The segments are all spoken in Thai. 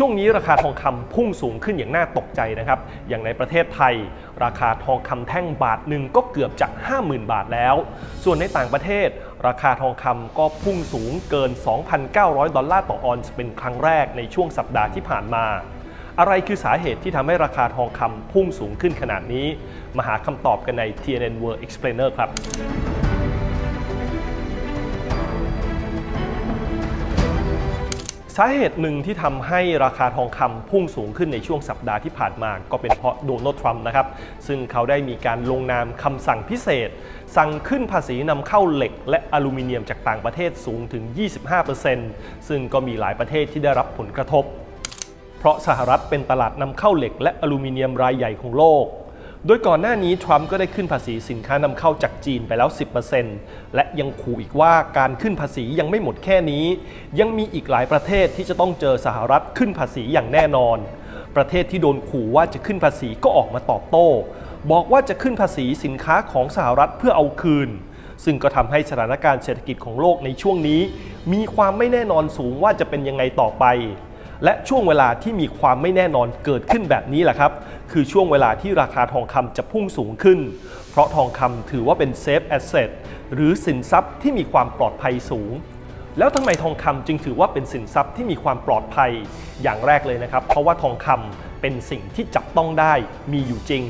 ช่วงนี้ราคาทองคำพุ่งสูงขึ้นอย่างน่าตกใจนะครับ อย่างในประเทศไทย ราคาทองคำแท่งบาทหนึ่งก็เกือบจะ 50,000 บาทแล้ว ส่วนในต่างประเทศ ราคาทองคำก็พุ่งสูงเกิน 2,900 ดอลลาร์ต่อออนซ์เป็นครั้งแรกในช่วงสัปดาห์ที่ผ่านมา อะไรคือสาเหตุที่ทำให้ราคาทองคำพุ่งสูงขึ้นขนาดนี้ มาหาคำตอบกันใน TNN World Explainer ครับ สาเหตุหนึ่งที่ทำให้ราคาทองคำพุ่งสูงขึ้นในช่วงสัปดาห์ที่ผ่านมา ก็เป็นเพราะโดนัลด์ทรัมป์นะครับ ซึ่งเขาได้มีการลงนามคำสั่งพิเศษ สั่งขึ้นภาษีนำเข้าเหล็ก และอลูมิเนียมจากต่างประเทศสูงถึง 25%ซึ่งก็มีหลายประเทศที่ได้รับผลกระทบ เพราะสหรัฐเป็นตลาดนำเข้าเหล็ก และอลูมิเนียมรายใหญ่ของโลก โดยก่อนหน้านี้ทรัมป์ก็ได้ขึ้นภาษีสินค้านำเข้าจากจีนไปแล้ว 10%และยังขู่อีกว่าการขึ้นภาษียังไม่หมดแค่นี้ ยังมีอีกหลายประเทศที่จะต้องเจอสหรัฐขึ้นภาษีอย่างแน่นอน ประเทศที่โดนขู่ว่าจะขึ้นภาษีก็ออกมาตอบโต้ บอกว่าจะขึ้นภาษีสินค้าของสหรัฐเพื่อเอาคืน ซึ่งก็ทำให้สถานการณ์เศรษฐกิจของโลกในช่วงนี้ มีความไม่แน่นอนสูงว่าจะเป็นยังไงต่อไป และช่วงเวลาที่มีความไม่แน่นอนเกิดขึ้นแบบนี้แหละครับ คือช่วงเวลาที่ราคาทองคำจะพุ่งสูงขึ้น เพราะทองคำถือว่าเป็นเซฟแอสเซทหรือสินทรัพย์ที่มีความปลอดภัยสูง แล้วทำไมทองคำจึงถือว่าเป็นสินทรัพย์ที่มีความปลอดภัยอย่างแรกเลยนะครับ เพราะว่าทองคำเป็นสิ่งที่จับต้องได้มีอยู่จริง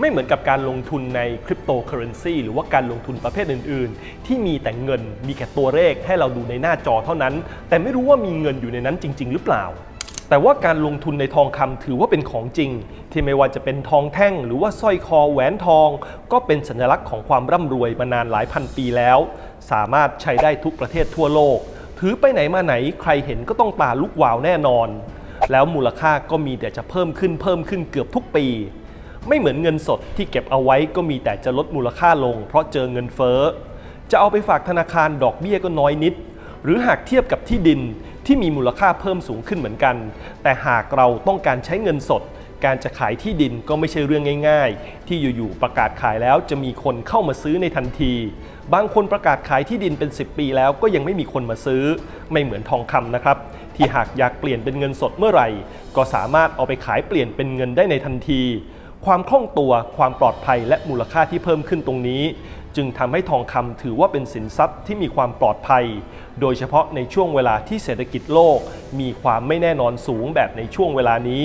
ไม่เหมือนกับการลงทุนในคริปโตเคอเรนซีหรือว่าการลงทุนประเภทอื่น ๆ ที่มีแต่เงินมีแค่ตัวเลขให้เราดูในหน้าจอเท่านั้น แต่ไม่รู้ว่ามีเงินอยู่ในนั้นจริง ๆ หรือเปล่า แต่ว่าการลงทุนในทองคำถือว่าเป็นของจริง ที่ไม่ว่าจะเป็นทองแท่ง หรือว่าสร้อยคอแหวนทอง ก็เป็นสัญลักษณ์ของความร่ำรวยมานานหลายพันปีแล้ว สามารถใช้ได้ทุกประเทศทั่วโลก ถือไปไหนมาไหนใครเห็นก็ต้องตาลุกวาวแน่นอน แล้วมูลค่าก็มีแต่จะเพิ่มขึ้นเพิ่มขึ้นเกือบทุกปี ไม่เหมือนเงินสดที่เก็บเอาไว้ก็มีแต่จะลดมูลค่าลง เพราะเจอเงินเฟ้อจะเอาไปฝากธนาคารดอกเบี้ยก็น้อยนิด หรือหากเทียบกับที่ดินที่มีมูลค่าเพิ่มสูงขึ้นเหมือนกัน แต่หากเราต้องการใช้เงินสด การจะขายที่ดินก็ไม่ใช่เรื่องง่าย ๆ ที่อยู่ๆประกาศขายแล้วจะมีคนเข้ามาซื้อในทันที บางคนประกาศขายที่ดินเป็น 10 ปีแล้วก็ยังไม่มีคนมาซื้อ ไม่เหมือนทองคำนะครับ ที่หากอยากเปลี่ยนเป็นเงินสดเมื่อไหร่ ก็สามารถเอาไปขายเปลี่ยนเป็นเงินได้ในทันที ความคล่องตัว ความปลอดภัยและมูลค่าที่เพิ่มขึ้นตรงนี้ จึงทำให้ทองคำถือว่าเป็นสินทรัพย์ที่มีความปลอดภัย โดยเฉพาะในช่วงเวลาที่เศรษฐกิจโลก มีความไม่แน่นอนสูงแบบในช่วงเวลานี้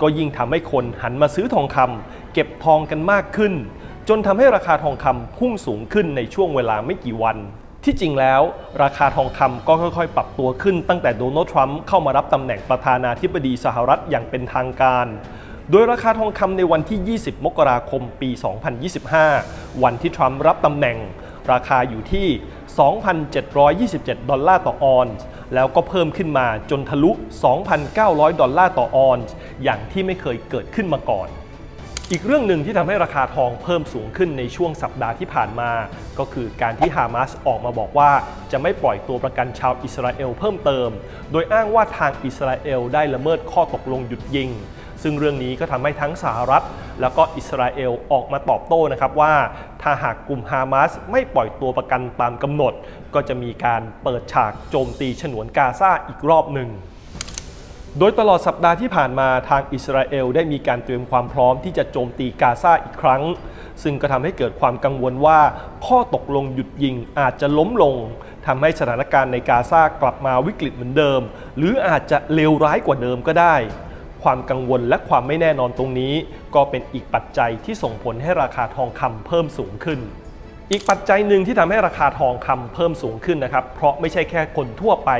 ก็ยิ่งทำให้คนหันมาซื้อทองคำเก็บทองกันมากขึ้น จนทำให้ราคาทองคำพุ่งสูงขึ้นในช่วงเวลาไม่กี่วันที่จริงแล้วราคาทองคำก็ค่อยๆ ปรับตัวขึ้นตั้งแต่โดนัลด์ทรัมป์เข้ามารับตำแหน่งประธานาธิบดีสหรัฐอย่างเป็นทางการ โดยราคาทองคำในวันที่ 20 มกราคมปี 2025 วันที่ทรัมป์รับตำแหน่ง ราคาอยู่ที่ 2,727 ดอลลาร์ต่อออนซ์แล้วก็เพิ่มขึ้นมาจนทะลุ 2,900 ดอลลาร์ต่อออนซ์อย่างที่ไม่เคยเกิดขึ้นมาก่อนอีกเรื่องหนึ่งที่ทำให้ราคาทองเพิ่มสูงขึ้นในช่วงสัปดาห์ที่ผ่านมา ก็คือการที่ฮามาสออกมาบอกว่าจะไม่ปล่อยตัวประกันชาวอิสราเอลเพิ่มเติม โดยอ้างว่าทางอิสราเอลได้ละเมิดข้อตกลงหยุดยิง ซึ่งเรื่องนี้ก็ทำให้ทั้งสหรัฐ แล้วก็อิสราเอลออกมาตอบโต้นะครับว่า ถ้าหากกลุ่มฮามาสไม่ปล่อยตัวประกันตามกำหนด ก็จะมีการเปิดฉากโจมตีฉนวนกาซาอีกรอบหนึ่งโดยตลอดสัปดาห์ที่ผ่านมาทางอิสราเอลได้มีการเตรียมความพร้อมที่จะโจมตีกาซาอีกครั้ง ซึ่งก็ทำให้เกิดความกังวลว่า ข้อตกลงหยุดยิงอาจจะล้มลงทำให้สถานการณ์ในกาซากลับมาวิกฤตเหมือนเดิม หรืออาจจะเลวร้ายกว่าเดิมก็ได้ ความกังวลและความไม่แน่นอนตรงนี้ ก็เป็นอีกปัจจัยที่ส่งผลให้ราคาทองคำเพิ่มสูงขึ้น อีกปัจจัยหนึ่งที่ทำให้ราคาทองคำเพิ่มสูงขึ้นนะครับ เพราะไม่ใช่แค่คนทั่วไป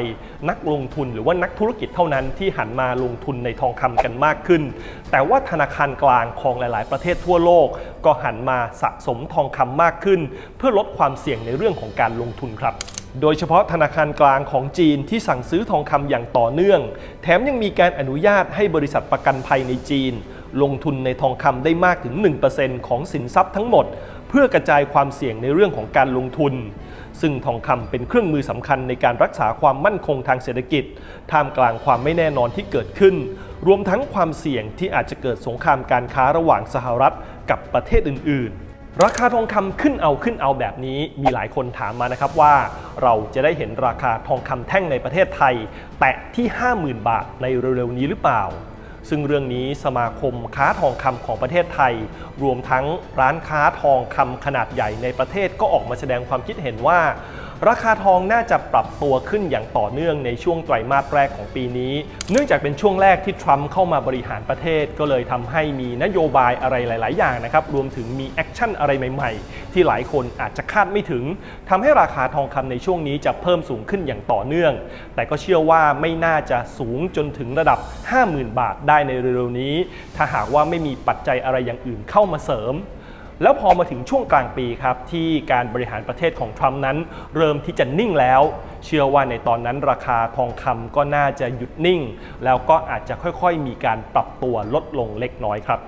นักลงทุนหรือว่านักธุรกิจเท่านั้นที่หันมาลงทุนในทองคำกันมากขึ้น แต่ว่าธนาคารกลางของหลาย ๆ ประเทศทั่วโลก ก็หันมาสะสมทองคำมากขึ้น เพื่อลดความเสี่ยงในเรื่องของการลงทุนครับโดยเฉพาะธนาคารกลางของจีนที่สั่งซื้อทองคำอย่างต่อเนื่อง แถมยังมีการอนุญาตให้บริษัทประกันภัยในจีน ลงทุนในทองคำได้มากถึง 1%ของสินทรัพย์ทั้งหมด เพื่อกระจายความเสี่ยงในเรื่องของการลงทุน ซึ่งทองคำเป็นเครื่องมือสำคัญในการรักษาความมั่นคงทางเศรษฐกิจ ท่ามกลางความไม่แน่นอนที่เกิดขึ้น รวมทั้งความเสี่ยงที่อาจจะเกิดสงครามการค้าระหว่างสหรัฐกับประเทศอื่น ๆ ราคาทองคำขึ้นเอาขึ้นเอาแบบนี้ มีหลายคนถามมานะครับว่า เราจะได้เห็นราคาทองคำแท่งในประเทศไทย แตะที่ 50,000 บาทในเร็วๆนี้หรือเปล่า ซึ่งเรื่องนี้สมาคมค้าทองคำของประเทศไทย รวมทั้งร้านค้าทองคำขนาดใหญ่ในประเทศก็ออกมาแสดงความคิดเห็นว่า ราคาทองน่าจะปรับตัวขึ้นอย่างต่อเนื่องในช่วงไตรมาสแรกของปีนี้ เนื่องจากเป็นช่วงแรกที่ทรัมป์เข้ามาบริหารประเทศ ก็เลยทำให้มีนโยบายอะไรหลาย ๆ อย่างนะครับ รวมถึงมีแอคชั่นอะไรใหม่ ๆ ที่หลายคนอาจจะคาดไม่ถึงทำให้ราคาทองคำในช่วงนี้จะเพิ่มสูงขึ้นอย่างต่อเนื่อง แต่ก็เชื่อว่าไม่น่าจะสูงจนถึงระดับ 50,000 บาทได้ในเร็วๆนี้ ถ้าหากว่าไม่มีปัจจัยอะไรอย่างอื่นเข้ามาเสริม แล้วพอมาถึงช่วงกลางปีครับที่การบริหารประเทศของทรัมป์นั้น เริ่มที่จะนิ่งแล้ว เชื่อว่าในตอนนั้นราคาทองคำก็น่าจะหยุดนิ่ง แล้วก็อาจจะค่อยๆ มีการปรับตัวลดลงเล็กน้อยครับ